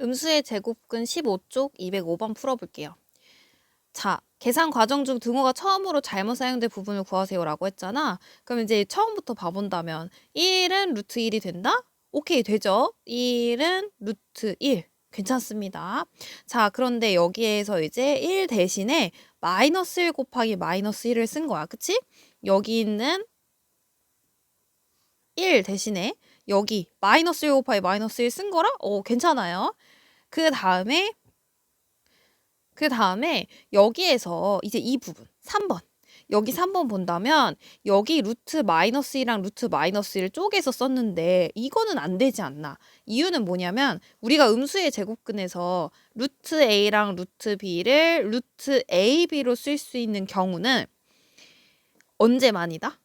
음수의 제곱근 15쪽 205번 풀어볼게요. 자, 계산 과정 중 등호가 처음으로 잘못 사용된 부분을 구하세요라고 했잖아. 그럼 이제 처음부터 봐본다면 1은 루트 1이 된다? 오케이, 되죠? 1은 루트 1. 괜찮습니다. 자, 그런데 여기에서 이제 1 대신에 마이너스 1 곱하기 마이너스 1을 쓴 거야. 그치? 여기 있는 1 대신에 여기 마이너스 1 곱하기 마이너스 1 쓴 거라? 어, 괜찮아요. 그 다음에 그 다음에 여기에서 이제 이 부분 3번. 여기 3번 본다면 여기 루트 마이너스 1이랑 루트 마이너스 1을 쪼개서 썼는데 이거는 안 되지 않나. 이유는 뭐냐면 우리가 음수의 제곱근에서 루트 a랑 루트 b를 루트 ab로 쓸 수 있는 경우는 언제만이다?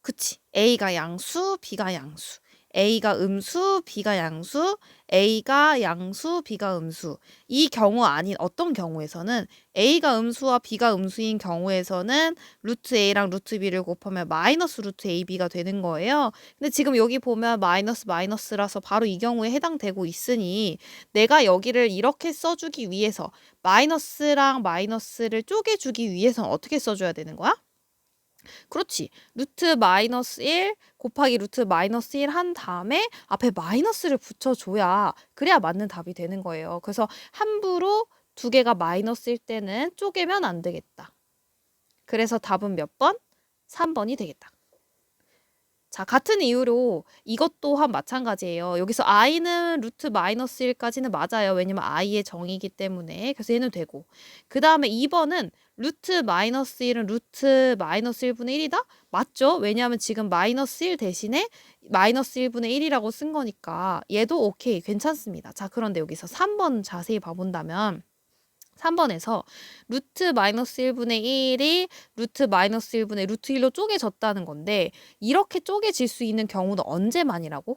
그치? A가 양수 b가 양수. A가 음수, B가 양수, A가 양수, B가 음수. 이 경우 아닌 어떤 경우에서는 A가 음수와 B가 음수인 경우에서는 루트 A랑 루트 B를 곱하면 마이너스 루트 AB가 되는 거예요. 근데 지금 여기 보면 마이너스 마이너스라서 바로 이 경우에 해당되고 있으니 내가 여기를 이렇게 써주기 위해서 마이너스랑 마이너스를 쪼개주기 위해서는 어떻게 써줘야 되는 거야? 그렇지. 루트 마이너스 1 곱하기 루트 마이너스 1 한 다음에 앞에 마이너스를 붙여줘야 그래야 맞는 답이 되는 거예요. 그래서 함부로 두 개가 마이너스일 때는 쪼개면 안 되겠다. 그래서 답은 몇 번? 3번이 되겠다. 자, 같은 이유로 이것 또한 마찬가지예요. 여기서 i는 루트 마이너스 1까지는 맞아요. 왜냐면 i의 정의이기 때문에. 그래서 얘는 되고. 그 다음에 2번은 루트 마이너스 1은 루트 마이너스 1분의 1이다? 맞죠? 왜냐하면 지금 마이너스 1 대신에 마이너스 1분의 1이라고 쓴 거니까 얘도 오케이 괜찮습니다. 자 그런데 여기서 3번 자세히 봐본다면 3번에서 루트 마이너스 1분의 1이 루트 마이너스 1분의 루트 1로 쪼개졌다는 건데 이렇게 쪼개질 수 있는 경우는 언제만이라고?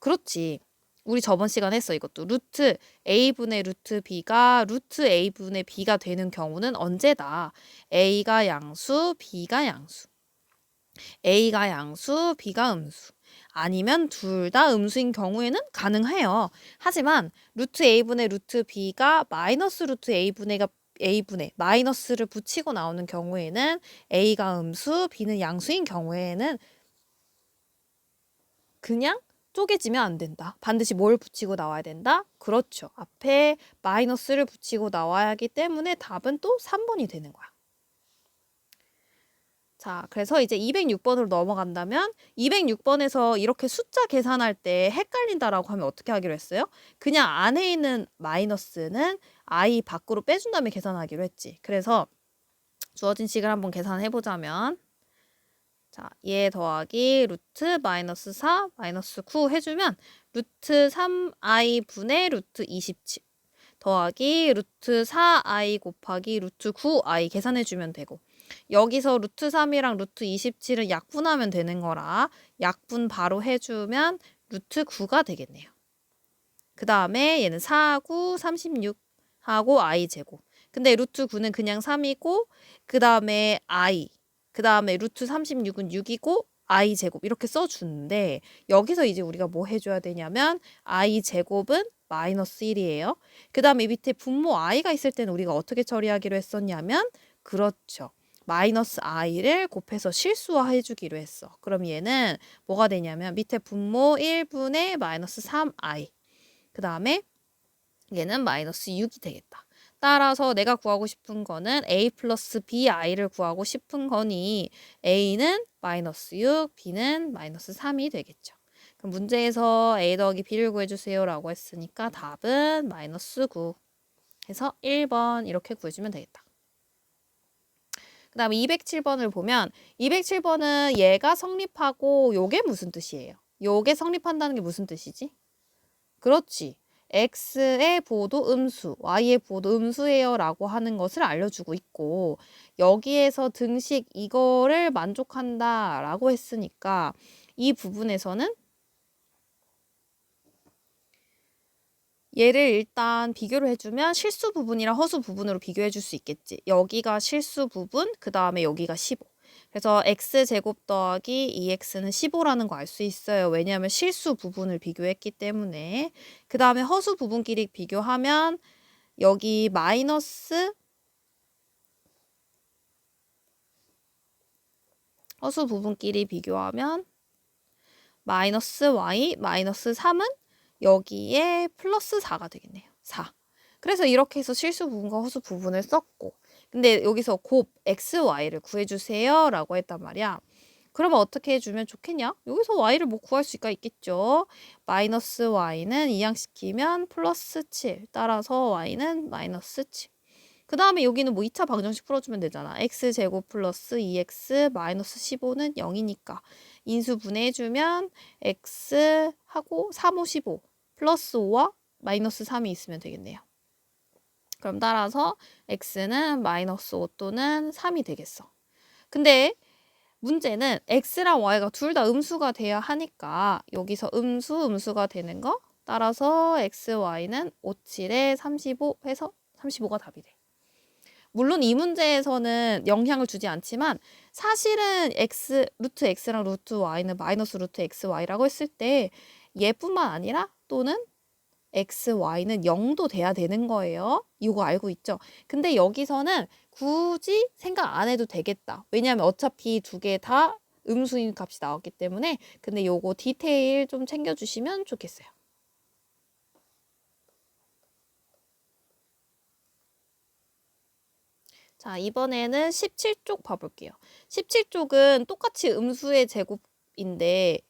그렇지. 우리 저번 시간에 했어 이것도 루트 a분의 루트 b가 루트 a분의 b가 되는 경우는 언제다. a가 양수, b가 양수. A가 양수, b가 음수. 아니면 둘 다 음수인 경우에는 가능해요. 하지만 루트 a분의 루트 b가 마이너스 루트 a분의 a분의 마이너스를 붙이고 나오는 경우에는 a가 음수, b는 양수인 경우에는 그냥 쪼개지면 안 된다. 반드시 뭘 붙이고 나와야 된다? 그렇죠. 앞에 마이너스를 붙이고 나와야 하기 때문에 답은 또 3번이 되는 거야. 자, 그래서 이제 206번으로 넘어간다면 206번에서 이렇게 숫자 계산할 때 헷갈린다라고 하면 어떻게 하기로 했어요? 그냥 안에 있는 마이너스는 i 밖으로 빼준 다음에 계산하기로 했지. 그래서 주어진 식을 한번 계산해 보자면 자, 얘 더하기 루트 마이너스 4 마이너스 9 해주면 루트 3i 분의 루트 27 더하기 루트 4i 곱하기 루트 9i 계산해주면 되고 여기서 루트 3이랑 루트 27을 약분하면 되는 거라 약분 바로 해주면 루트 9가 되겠네요. 그 다음에 얘는 4, 9, 36하고 i 제곱. 근데 루트 9는 그냥 3이고 그 다음에 i 그 다음에 루트 36은 6이고 i 제곱 이렇게 써주는데 여기서 이제 우리가 뭐 해줘야 되냐면 i 제곱은 마이너스 1이에요. 그 다음에 밑에 분모 i가 있을 때는 우리가 어떻게 처리하기로 했었냐면 그렇죠. 마이너스 i를 곱해서 실수화해 주기로 했어. 그럼 얘는 뭐가 되냐면 밑에 분모 1분의 마이너스 3i 그 다음에 얘는 마이너스 6이 되겠다. 따라서 내가 구하고 싶은 거는 a 플러스 bi를 구하고 싶은 거니 a는 마이너스 6, b는 마이너스 3이 되겠죠. 그럼 문제에서 a 더하기 b를 구해주세요 라고 했으니까 답은 마이너스 9 해서 1번 이렇게 구해주면 되겠다. 그 다음에 207번을 보면 207번은 얘가 성립하고 요게 무슨 뜻이에요? 요게 성립한다는 게 무슨 뜻이지? 그렇지. x의 부호도 음수, y의 부호도 음수예요 라고 하는 것을 알려주고 있고 여기에서 등식 이거를 만족한다 라고 했으니까 이 부분에서는 얘를 일단 비교를 해주면 실수 부분이랑 허수 부분으로 비교해 줄 수 있겠지. 여기가 실수 부분, 그 다음에 여기가 15. 그래서 x제곱 더하기 2x는 15라는 거 알 수 있어요. 왜냐하면 실수 부분을 비교했기 때문에. 그 다음에 허수 부분끼리 비교하면 여기 마이너스 허수 부분끼리 비교하면 마이너스 y 마이너스 3은 여기에 플러스 4가 되겠네요. 4. 그래서 이렇게 해서 실수 부분과 허수 부분을 썼고 근데 여기서 곱 x, y를 구해주세요 라고 했단 말이야. 그러면 어떻게 해주면 좋겠냐? 여기서 y를 뭐 구할 수가 있겠죠. 마이너스 y는 이항시키면 플러스 7 따라서 y는 마이너스 7. 그 다음에 여기는 뭐 2차 방정식 풀어주면 되잖아. x제곱 플러스 2x 마이너스 15는 0이니까 인수 분해해주면 x하고 3, 5, 15 플러스 5와 마이너스 3이 있으면 되겠네요. 그럼 따라서 x는 마이너스 5 또는 3이 되겠어. 근데 문제는 x랑 y가 둘 다 음수가 돼야 하니까 여기서 음수, 음수가 되는 거 따라서 x, y는 5, 7에 35 해서 35가 답이 돼. 물론 이 문제에서는 영향을 주지 않지만 사실은 x, 루트 x랑 루트 y는 마이너스 루트 x, y라고 했을 때 얘뿐만 아니라 또는 x, y는 0도 돼야 되는 거예요. 이거 알고 있죠? 근데 여기서는 굳이 생각 안 해도 되겠다. 왜냐하면 어차피 두 개 다 음수인 값이 나왔기 때문에 근데 요거 디테일 좀 챙겨주시면 좋겠어요. 자, 이번에는 17쪽 봐볼게요. 17쪽은 똑같이 음수의 제곱인데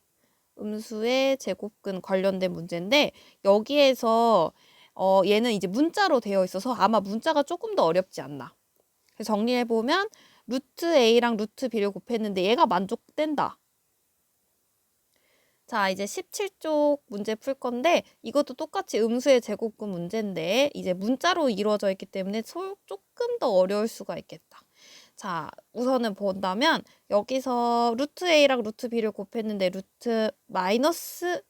음수의 제곱근 관련된 문제인데 여기에서 어, 얘는 이제 문자로 되어 있어서 아마 문자가 조금 더 어렵지 않나. 정리해 보면 루트 a랑 루트 b를 곱했는데 얘가 만족된다. 자, 이제 17쪽 문제 풀 건데 이것도 똑같이 음수의 제곱근 문제인데 이제 문자로 이루어져 있기 때문에 조금 더 어려울 수가 있겠다. 자, 우선은 본다면 여기서 루트 a랑 루트 b를 곱했는데 루트 마이너스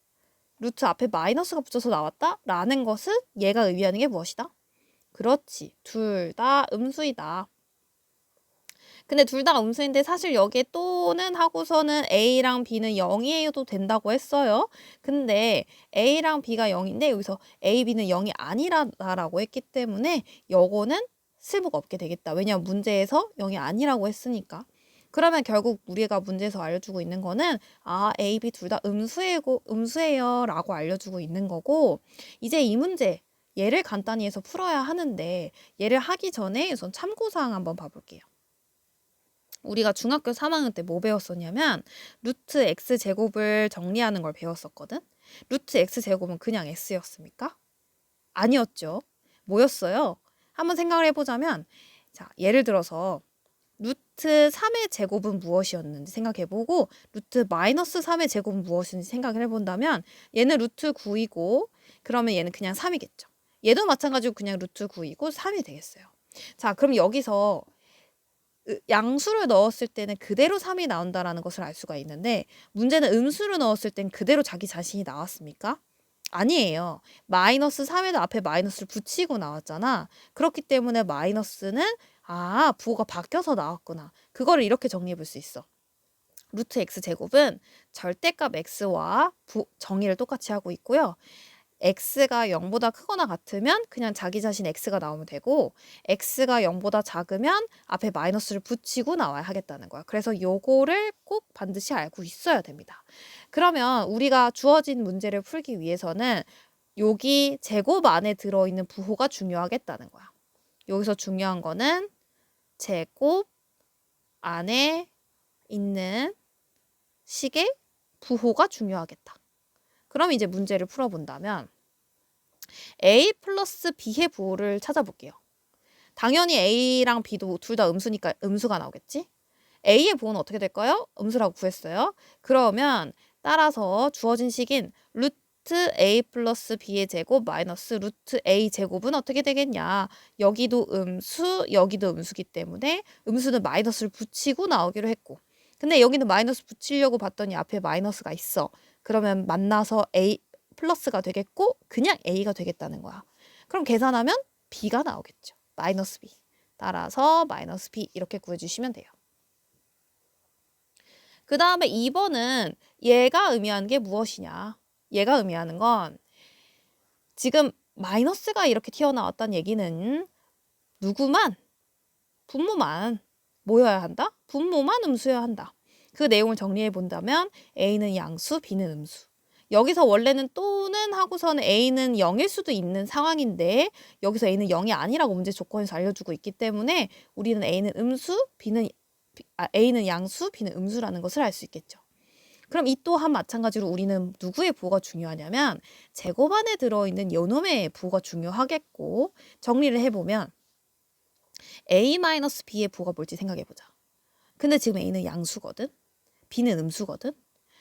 루트 앞에 마이너스가 붙어서 나왔다? 라는 것은 얘가 의미하는 게 무엇이다? 그렇지. 둘 다 음수이다. 근데 둘 다 음수인데 사실 여기에 또는 하고서는 A랑 B는 0이어도 된다고 했어요. 근데 A랑 B가 0인데 여기서 A, B는 0이 아니라고 했기 때문에 요거는 쓸모가 없게 되겠다. 왜냐하면 문제에서 0이 아니라고 했으니까. 그러면 결국 우리가 문제에서 알려주고 있는 거는 아 A, B 둘 다 음수예고 음수예요 라고 알려주고 있는 거고 이제 이 문제 얘를 간단히 해서 풀어야 하는데 얘를 하기 전에 우선 참고사항 한번 봐볼게요. 우리가 중학교 3학년 때 뭐 배웠었냐면 루트 x 제곱을 정리하는 걸 배웠었거든. 루트 x 제곱은 그냥 s였습니까? 아니었죠. 뭐였어요? 한번 생각을 해보자면 자 예를 들어서 루트 3의 제곱은 무엇이었는지 생각해보고 루트 마이너스 3의 제곱은 무엇인지 생각을 해본다면 얘는 루트 9이고 그러면 얘는 그냥 3이겠죠. 얘도 마찬가지로 그냥 루트 9이고 3이 되겠어요. 자 그럼 여기서 양수를 넣었을 때는 그대로 3이 나온다라는 것을 알 수가 있는데 문제는 음수를 넣었을 땐 그대로 자기 자신이 나왔습니까? 아니에요. 마이너스 3에도 앞에 마이너스를 붙이고 나왔잖아. 그렇기 때문에 마이너스는 아, 부호가 바뀌어서 나왔구나. 그거를 이렇게 정리해 볼 수 있어. 루트 x 제곱은 절대값 x와 부, 정의를 똑같이 하고 있고요. X가 0보다 크거나 같으면 그냥 자기 자신 x가 나오면 되고 x가 0보다 작으면 앞에 마이너스를 붙이고 나와야 하겠다는 거야. 그래서 요거를 꼭 반드시 알고 있어야 됩니다. 그러면 우리가 주어진 문제를 풀기 위해서는 여기 제곱 안에 들어있는 부호가 중요하겠다는 거야. 여기서 중요한 거는 제곱 안에 있는 식의 부호가 중요하겠다. 그럼 이제 문제를 풀어본다면 A 플러스 B의 부호를 찾아볼게요. 당연히 A랑 B도 둘 다 음수니까 음수가 나오겠지? A의 부호는 어떻게 될까요? 음수라고 구했어요. 그러면 따라서 주어진 식인 루트 A 플러스 B의 제곱 마이너스 루트 A 제곱은 어떻게 되겠냐. 여기도 음수, 여기도 음수기 때문에 음수는 마이너스를 붙이고 나오기로 했고 근데 여기는 마이너스 붙이려고 봤더니 앞에 마이너스가 있어. 그러면 만나서 A 플러스가 되겠고 그냥 A가 되겠다는 거야. 그럼 계산하면 B가 나오겠죠. 마이너스 B. 따라서 마이너스 B 이렇게 구해주시면 돼요. 그 다음에 2번은 얘가 의미하는 게 무엇이냐. 얘가 의미하는 건 지금 마이너스가 이렇게 튀어나왔다는 얘기는 누구만 분모만 모여야 한다? 분모만 음수여야 한다. 그 내용을 정리해 본다면 A는 양수, B는 음수. 여기서 원래는 또는 하고서는 A는 0일 수도 있는 상황인데 여기서 A는 0이 아니라고 문제 조건에서 알려주고 있기 때문에 우리는 A는 음수, B는 아, A는 양수, B는 음수라는 것을 알 수 있겠죠. 그럼 이 또한 마찬가지로 우리는 누구의 부호가 중요하냐면 제곱 안에 들어있는 요놈의 부호가 중요하겠고 정리를 해보면 A-B의 부호가 뭘지 생각해보자. 근데 지금 A는 양수거든? B는 음수거든?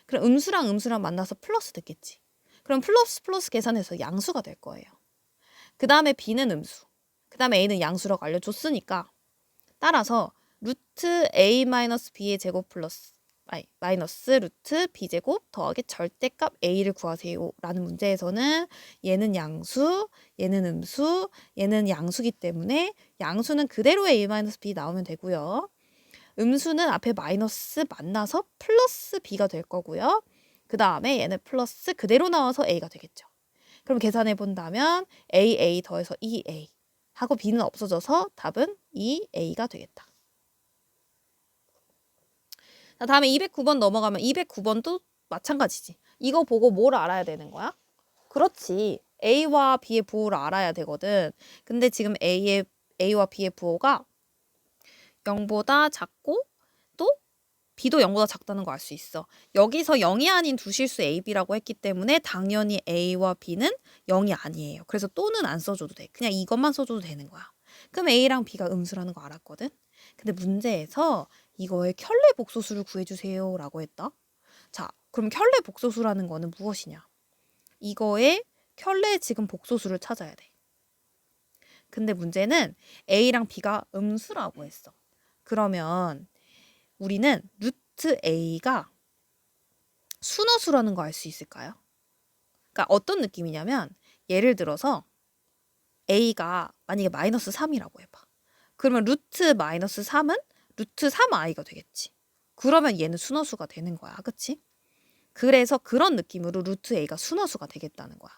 그럼 음수랑 음수랑 만나서 플러스 됐겠지. 그럼 플러스 플러스 계산해서 양수가 될 거예요. 그 다음에 B는 음수. 그 다음에 A는 양수라고 알려줬으니까 따라서 루트 A 마이너스 B의 제곱 플러스 아니, 마이너스 루트 b제곱 더하기 절대값 a를 구하세요 라는 문제에서는 얘는 양수, 얘는 음수, 얘는 양수기 때문에 양수는 그대로 a 마이너스 b 나오면 되고요. 음수는 앞에 마이너스 만나서 플러스 b가 될 거고요. 그 다음에 얘는 플러스 그대로 나와서 a가 되겠죠. 그럼 계산해 본다면 a, a 더해서 2a 하고 b는 없어져서 답은 2a가 되겠다. 자, 다음에 209번 넘어가면 209번도 마찬가지지. 이거 보고 뭘 알아야 되는 거야? 그렇지. A와 B의 부호를 알아야 되거든. 근데 지금 A의 A와 B의 부호가 0보다 작고 또 B도 0보다 작다는 거 알 수 있어. 여기서 0이 아닌 두 실수 A, B라고 했기 때문에 당연히 A와 B는 0이 아니에요. 그래서 또는 안 써줘도 돼. 그냥 이것만 써줘도 되는 거야. 그럼 A랑 B가 음수라는 거 알았거든. 근데 문제에서 이거의 켤레 복소수를 구해주세요 라고 했다. 자, 그럼 켤레 복소수라는 거는 무엇이냐? 이거의 켤레 지금 복소수를 찾아야 돼. 근데 문제는 A랑 B가 음수라고 했어. 그러면 우리는 루트 A가 순어수라는 거 알 수 있을까요? 그러니까 어떤 느낌이냐면 예를 들어서 A가 만약에 마이너스 3이라고 해봐. 그러면 루트 마이너스 3은 루트 3i가 되겠지. 그러면 얘는 순어수가 되는 거야. 그치? 그래서 그런 느낌으로 루트 a가 순어수가 되겠다는 거야.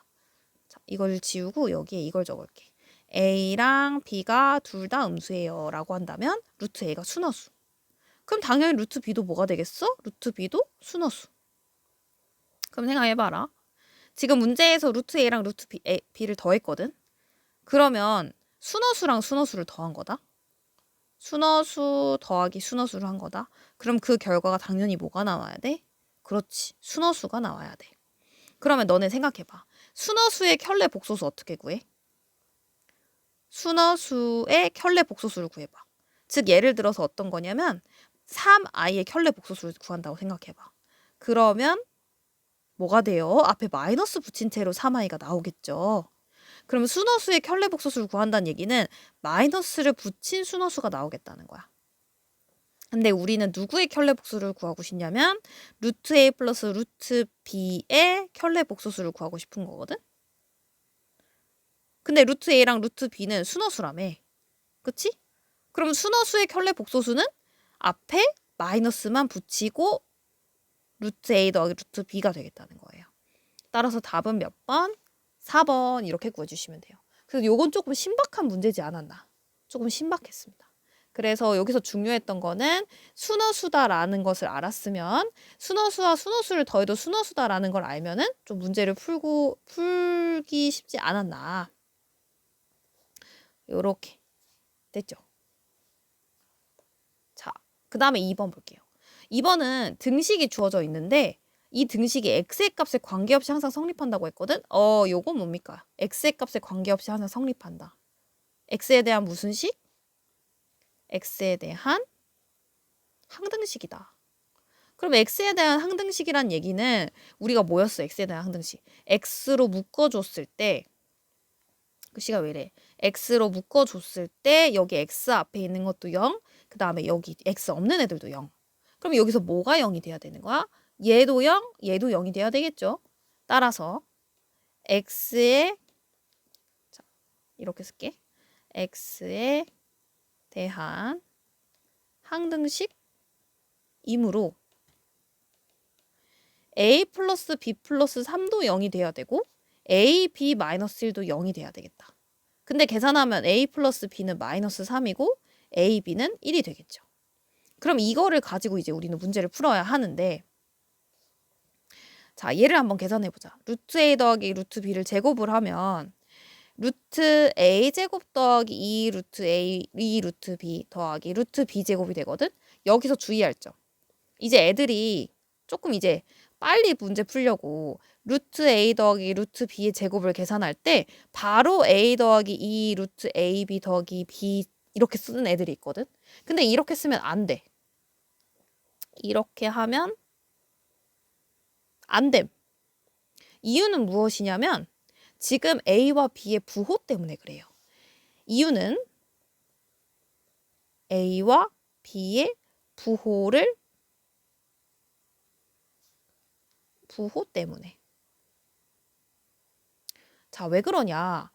자, 이걸 지우고 여기에 이걸 적을게. A랑 b가 둘 다 음수예요. 라고 한다면 루트 a가 순어수. 그럼 당연히 루트 b도 뭐가 되겠어? 루트 b도 순어수. 그럼 생각해봐라. 지금 문제에서 루트 a랑 루트 b, a, b를 더했거든? 그러면 순어수랑 순어수를 더한 거다. 순어수 더하기 순어수를 한 거다. 그럼 그 결과가 당연히 뭐가 나와야 돼? 그렇지. 순어수가 나와야 돼. 그러면 너네 생각해봐. 순어수의 켤레 복소수 어떻게 구해? 순어수의 켤레 복소수를 구해봐. 즉 예를 들어서 어떤 거냐면 3i의 켤레 복소수를 구한다고 생각해봐. 그러면 뭐가 돼요? 앞에 마이너스 붙인 채로 3i가 나오겠죠. 그러면 순어수의 켤레 복소수를 구한다는 얘기는 마이너스를 붙인 순어수가 나오겠다는 거야. 근데 우리는 누구의 켤레 복수를 구하고 싶냐면 루트 a 플러스 루트 b의 켤레 복소수를 구하고 싶은 거거든. 근데 루트 a랑 루트 b는 순어수라며. 그치? 그럼 순어수의 켤레 복소수는 앞에 마이너스만 붙이고 루트 a 더하기 루트 b가 되겠다는 거예요. 따라서 답은 몇 번? 4번 이렇게 구해주시면 돼요. 그래서 요건 조금 신박한 문제지 않았나. 조금 신박했습니다. 그래서 여기서 중요했던 거는 순어수다라는 것을 알았으면 순어수와 순어수를 더해도 순어수다라는 걸 알면은 좀 문제를 풀고 풀기 쉽지 않았나. 요렇게 됐죠. 자, 그 다음에 2번 볼게요. 2번은 등식이 주어져 있는데 이 등식이 x의 값에 관계없이 항상 성립한다고 했거든? 어, 요건 뭡니까? x의 값에 관계없이 항상 성립한다. x에 대한 무슨 식? x에 대한 항등식이다. 그럼 x에 대한 항등식이란 얘기는 우리가 뭐였어? x에 대한 항등식. x로 묶어줬을 때 글씨가 왜 이래? X로 묶어줬을 때 여기 x 앞에 있는 것도 0, 그 다음에 여기 x 없는 애들도 0. 그럼 여기서 뭐가 0이 돼야 되는 거야? 얘도 0, 얘도 0이 돼야 되겠죠. 따라서 x에 자, 이렇게 쓸게. x에 대한 항등식 이므로 a 플러스 b 플러스 3도 0이 돼야 되고 a, b 마이너스 1도 0이 돼야 되겠다. 근데 계산하면 a 플러스 b는 마이너스 3이고 a, b는 1이 되겠죠. 그럼 이거를 가지고 이제 우리는 문제를 풀어야 하는데 자, 얘를 한번 계산해 보자. 루트 a 더하기 루트 b를 제곱을 하면 루트 a 제곱 더하기 2 루트 a 2 루트 b 더하기 루트 b 제곱이 되거든. 여기서 주의할 점. 이제 애들이 조금 이제 빨리 문제 풀려고 루트 a 더하기 루트 b의 제곱을 계산할 때 바로 a 더하기 2 루트 ab 더하기 b 이렇게 쓰는 애들이 있거든. 근데 이렇게 쓰면 안 돼. 이렇게 하면 안 됨. 이유는 무엇이냐면 지금 A와 B의 부호 때문에 그래요. 이유는 A와 B의 부호를 부호 때문에. 자, 왜 그러냐?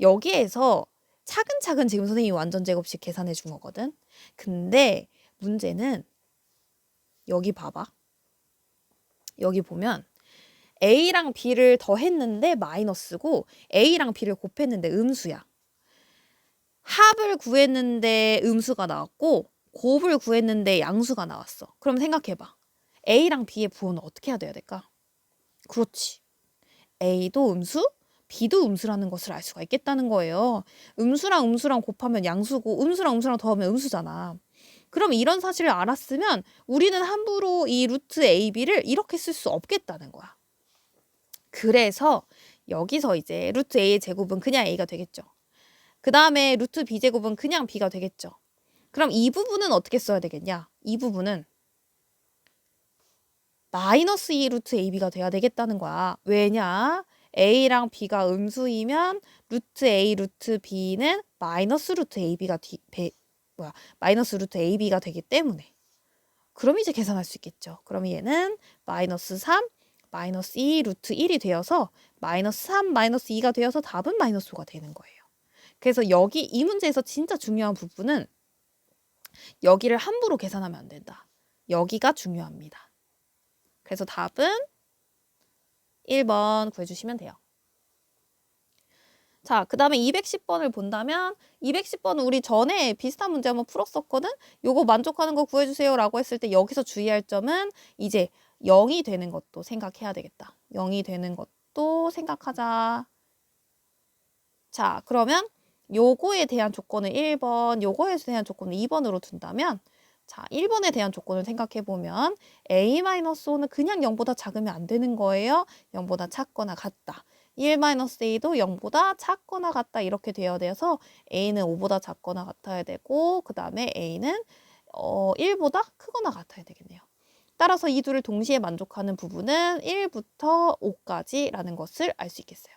여기에서 차근차근 지금 선생님이 완전 제곱식 계산해 준 거거든. 근데 문제는 여기 봐봐. 여기 보면 A랑 B를 더했는데 마이너스고 A랑 B를 곱했는데 음수야. 합을 구했는데 음수가 나왔고 곱을 구했는데 양수가 나왔어. 그럼 생각해봐. A랑 B의 부호는 어떻게 해야 돼야 될까? 그렇지. A도 음수, B도 음수라는 것을 알 수가 있겠다는 거예요. 음수랑 음수랑 곱하면 양수고 음수랑 음수랑 더하면 음수잖아. 그럼 이런 사실을 알았으면 우리는 함부로 이 루트 AB를 이렇게 쓸 수 없겠다는 거야. 그래서 여기서 이제 루트 A의 제곱은 그냥 A가 되겠죠. 그 다음에 루트 B 제곱은 그냥 B가 되겠죠. 그럼 이 부분은 어떻게 써야 되겠냐? 이 부분은 마이너스 2 루트 AB가 돼야 되겠다는 거야. 왜냐? A랑 B가 음수이면 루트 A 루트 B는 마이너스 루트 AB가 뒤, 배, 뭐야 마이너스 루트 AB가 되기 때문에 그럼 이제 계산할 수 있겠죠. 그럼 얘는 마이너스 3 마이너스 2 루트 1이 되어서 마이너스 3 마이너스 2가 되어서 답은 마이너스 5가 되는 거예요. 그래서 여기 이 문제에서 진짜 중요한 부분은 여기를 함부로 계산하면 안 된다. 여기가 중요합니다. 그래서 답은 1번 구해주시면 돼요. 자, 그 다음에 210번을 본다면 210번은 우리 전에 비슷한 문제 한번 풀었었거든? 요거 만족하는 거 구해주세요 라고 했을 때 여기서 주의할 점은 이제 0이 되는 것도 생각해야 되겠다. 0이 되는 것도 생각하자. 자, 그러면 요거에 대한 조건을 1번, 요거에 대한 조건을 2번으로 둔다면 자, 1번에 대한 조건을 생각해 보면 a-5는 그냥 0보다 작으면 안 되는 거예요. 0보다 작거나 같다. 1-a도 0보다 작거나 같다 이렇게 되어야 돼서 a는 5보다 작거나 같아야 되고 그 다음에 a는 어, 1보다 크거나 같아야 되겠네요. 따라서 이 둘을 동시에 만족하는 부분은 1부터 5까지라는 것을 알 수 있겠어요.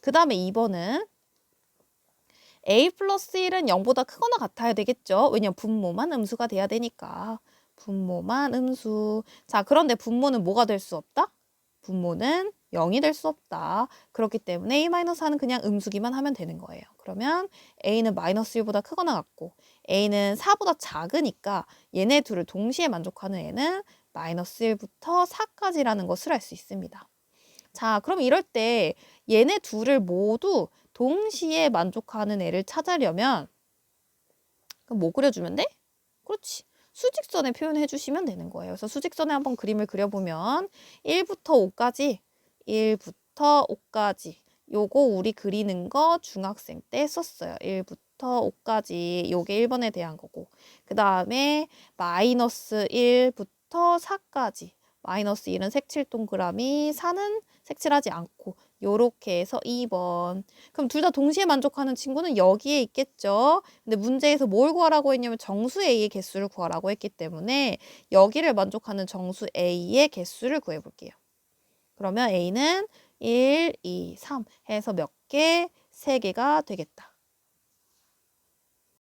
그 다음에 2번은 a 플러스 1은 0보다 크거나 같아야 되겠죠. 왜냐면 분모만 음수가 돼야 되니까. 분모만 음수. 자, 그런데 분모는 뭐가 될 수 없다? 분모는 0이 될 수 없다. 그렇기 때문에 a-4는 그냥 음수기만 하면 되는 거예요. 그러면 a는 마이너스 1보다 크거나 같고 a는 4보다 작으니까 얘네 둘을 동시에 만족하는 애는 마이너스 1부터 4까지라는 것을 알 수 있습니다. 자, 그럼 이럴 때 얘네 둘을 모두 동시에 만족하는 애를 찾으려면 뭐 그려주면 돼? 그렇지. 수직선에 표현해 주시면 되는 거예요. 그래서 수직선에 한번 그림을 그려보면 1부터 5까지 1부터 5까지 요거 우리 그리는 거 중학생 때 썼어요. 1부터 5까지 요게 1번에 대한 거고 그 다음에 마이너스 1부터 4까지 마이너스 1은 색칠 동그라미 4는 색칠하지 않고 요렇게 해서 2번. 그럼 둘 다 동시에 만족하는 친구는 여기에 있겠죠. 근데 문제에서 뭘 구하라고 했냐면 정수 A의 개수를 구하라고 했기 때문에 여기를 만족하는 정수 A의 개수를 구해 볼게요. 그러면 A는 1, 2, 3 해서 몇 개? 3개가 되겠다.